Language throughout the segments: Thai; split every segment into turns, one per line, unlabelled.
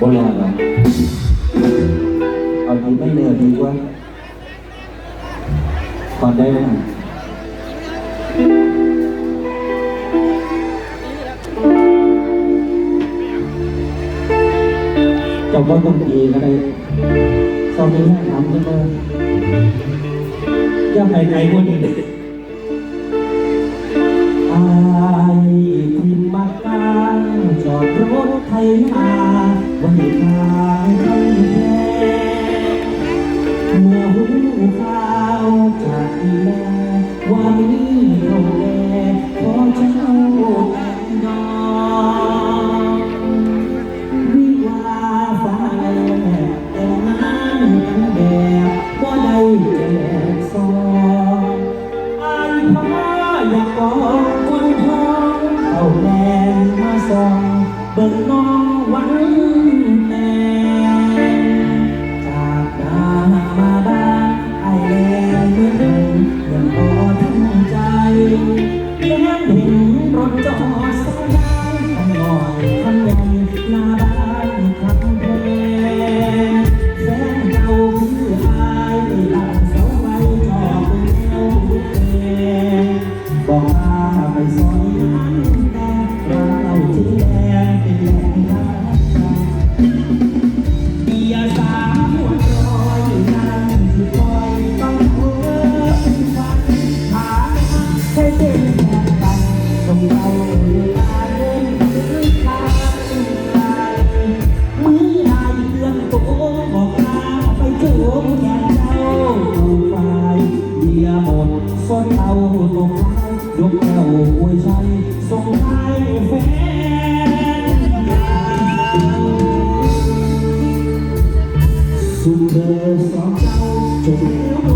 Bố lo rồi Ở thì mấy lừa đi quá Còn đây không Chồng có công gì ở đây. Sao đến hai năm nữa, cơ Cho ngày ngày gì? đi จอดรถไทยนาไว้ทางคำแพงเมื่อหูข่าวจากแม่ว่ามีโรงแรมขอเช่าแอนดอ long. สุดเธอสองเจ้าจบแล้ว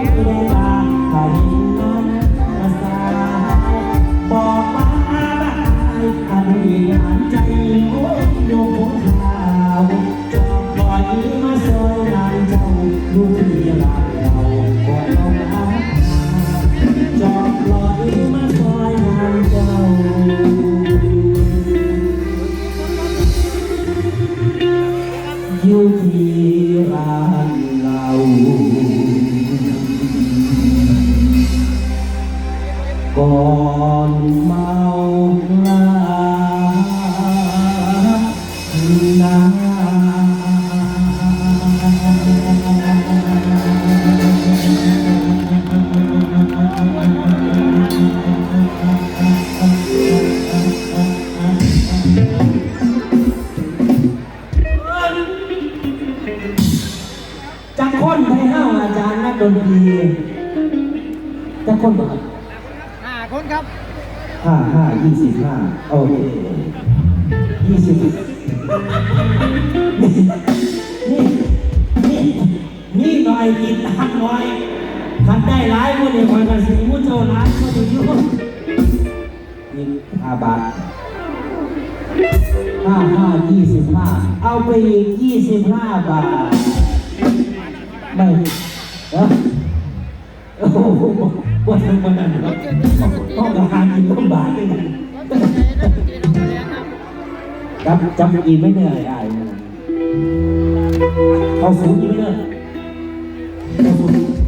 ยู่ที่ร้านเราก่อนมา คนไทยห้าอาจารย์นักดนตรีจะคนบ่ครับ
ห้าคนครับ
ห้าห้ายี่สิบห้าโอเคยี่สิบนี่นี่นี่หน่อยกินตาหน่อยคันได้ร้ายมือเนี่ยคอยกันสีมุ้เจ้าร้านก็อยู่ยุ่งยิงห้าบาทห้าห้ายี่สิบห้าเอาไปอีกยี่สิบห้าบาท ไปเอ้โอ้โหวันำมานั่นต้องทระหากินต้องบาท
ด้วย
จำจำอีไม่เหนื่อยอายเขาสูงอีไม่ไเขาสู